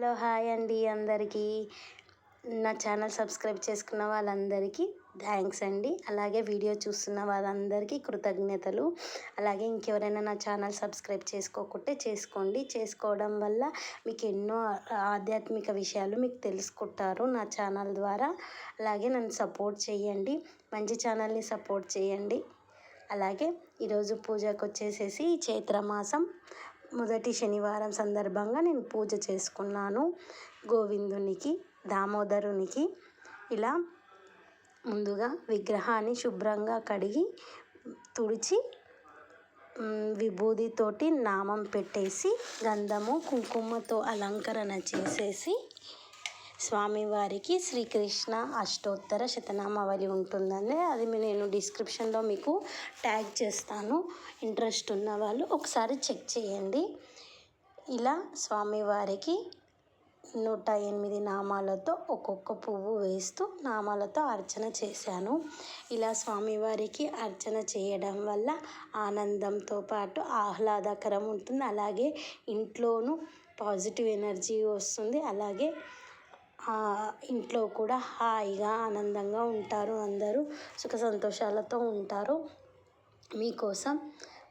Hello hi అండి అందరికీ. నా ఛానల్ సబ్స్క్రైబ్ చేసుకున్న వాళ్ళందరికీ థ్యాంక్స్ అండి. అలాగే వీడియో చూస్తున్న వాళ్ళందరికీ కృతజ్ఞతలు. అలాగే ఇంకెవరైనా నా ఛానల్ సబ్స్క్రైబ్ చేసుకోకుంటే చేసుకోండి. చేసుకోవడం వల్ల మీకు ఎన్నో ఆధ్యాత్మిక విషయాలు మీకు తెలుసుకుంటారు నా ఛానల్ ద్వారా. అలాగే నన్ను సపోర్ట్ చేయండి. మంచి ఛానల్ని సపోర్ట్ చేయండి. అలాగే ఈరోజు పూజకు వచ్చేసేసి చైత్రమాసం. మొదటి శనివారం సందర్భంగా నేను పూజ చేసుకున్నాను. గోవిందునికి దామోదరునికి ఇలా ముందుగా విగ్రహాన్ని శుభ్రంగా కడిగి తుడిచి విభూదితోటి నామం పెట్టేసి గంధము కుంకుమతో అలంకరణ చేసేసి స్వామివారికి శ్రీకృష్ణ అష్టోత్తర శతనామావళి ఉంటుందండి. అది నేను డిస్క్రిప్షన్లో మీకు ట్యాగ్ చేస్తాను. ఇంట్రెస్ట్ ఉన్న వాళ్ళు ఒకసారి చెక్ చేయండి. ఇలా స్వామివారికి నూట ఎనిమిది నామాలతో ఒక్కొక్క పువ్వు వేస్తూ నామాలతో అర్చన చేశాను. ఇలా స్వామివారికి అర్చన చేయడం వల్ల ఆనందంతో పాటు ఆహ్లాదకరం ఉంటుంది. అలాగే ఇంట్లోనూ పాజిటివ్ ఎనర్జీ వస్తుంది. అలాగే ఇంట్లో కూడా హాయిగా ఆనందంగా ఉంటారు అందరూ. సుఖ సంతోషాలతో ఉంటారు. మీకోసం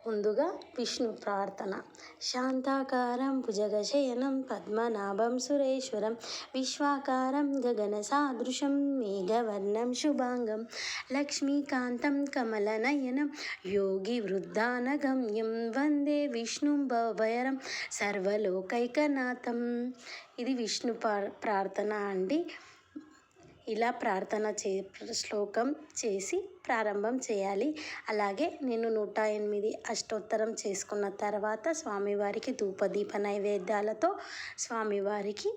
ముందుగా విష్ణు ప్రార్థన. శాంతాకారం భుజగశయనం పద్మనాభం సురేశ్వరం విశ్వాకారం గగన సాదృశం మేఘవర్ణం శుభాంగం లక్ష్మీకాంతం కమలనయనం యోగి వృద్ధానగమ్యం వందే విష్ణుం భవభయరం సర్వలోకైకనాథం. ఇది విష్ణు ప్రార్థన అండి. ఇలా ప్రార్థన చే శ్లోకం చేసి ప్రారంభం చేయాలి. అలాగే నేను నూట ఎనిమిది అష్టోత్తరం చేసుకున్న తర్వాత స్వామివారికి ధూపదీప నైవేద్యాలతో స్వామివారికి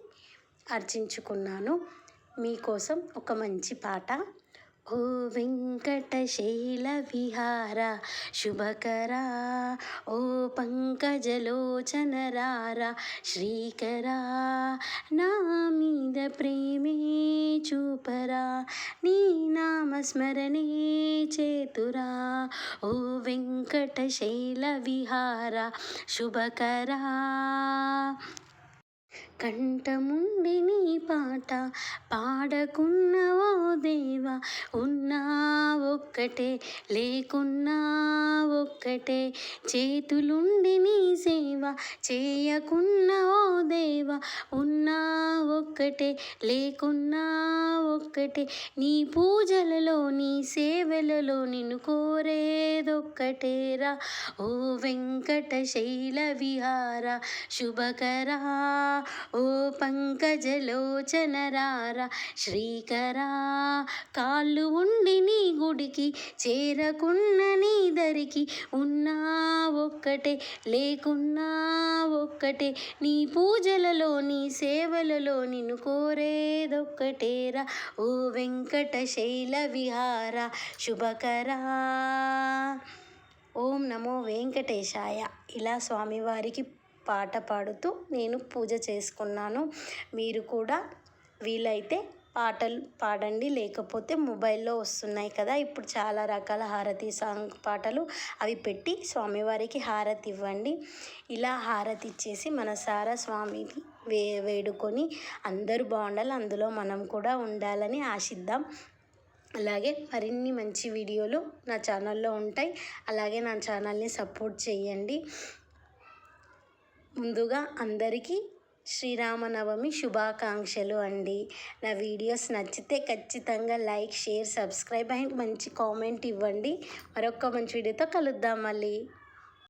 అర్చించుకున్నాను. మీకోసం ఒక మంచి పాట ఓ వెంకటశైల విహార శుభకరా. ఓ పంకజలోచనరారా శ్రీకరా. నా మీద ప్రేమే చూపరా నీ నామస్మరణే చేతురా. ఓ వెంకటశైల విహార శుభకరా. కంఠముండి నీ పాట పాడకున్న ఓ దేవా ఉన్నా ఒక్కటే లేకున్నా ఒక్కటే. చేతులుండి నీ సేవ చేయకున్న ఓ దేవా ఒక్కటే లేకున్నా ఒక్కటే. నీ పూజలలో నీ సేవలలో నిన్ను కోరేదొక్కటేరా. ఓ వెంకటశైల విహార శుభకరా. ఓ పంకజలోచనరారా శ్రీకరా. కాళ్ళు ఉండి నీ గుడికి చేరకున్న నీ దరికి ఉన్నా ఒక్కటే లేకున్నా ఒక్కటే. నీ పూజలలో నీ సేవలలో నిన్ను కోరేదొక్కటేరా. ఓ వెంకట శైల విహార శుభకరా. ఓం నమో వెంకటేశాయ. ఇలా స్వామివారికి పాట పాడుతూ నేను పూజ చేసుకున్నాను. మీరు కూడా వీలైతే పాటలు పాడండి. లేకపోతే మొబైల్లో వస్తున్నాయి కదా. ఇప్పుడు చాలా రకాల హారతి సాంగ్ పాటలు అవి పెట్టి స్వామివారికి హారతి ఇవ్వండి. ఇలా హారతి ఇచ్చేసి మనసారా స్వామికి వే వేడుకొని అందరూ బాగుండాలి. అందులో మనం కూడా ఉండాలని ఆశిద్దాం. అలాగే మరిన్ని మంచి వీడియోలు నా ఛానల్లో ఉంటాయి. అలాగే నా ఛానల్ని సపోర్ట్ చేయండి. ముందుగా అందరికీ శ్రీరామనవమి శుభాకాంక్షలు అండి. నా వీడియోస్ నచ్చితే ఖచ్చితంగా లైక్ షేర్ సబ్స్క్రైబ్ అండ్ మంచి కామెంట్ ఇవ్వండి. మరొక మంచి వీడియోతో కలుద్దాం మళ్ళీ.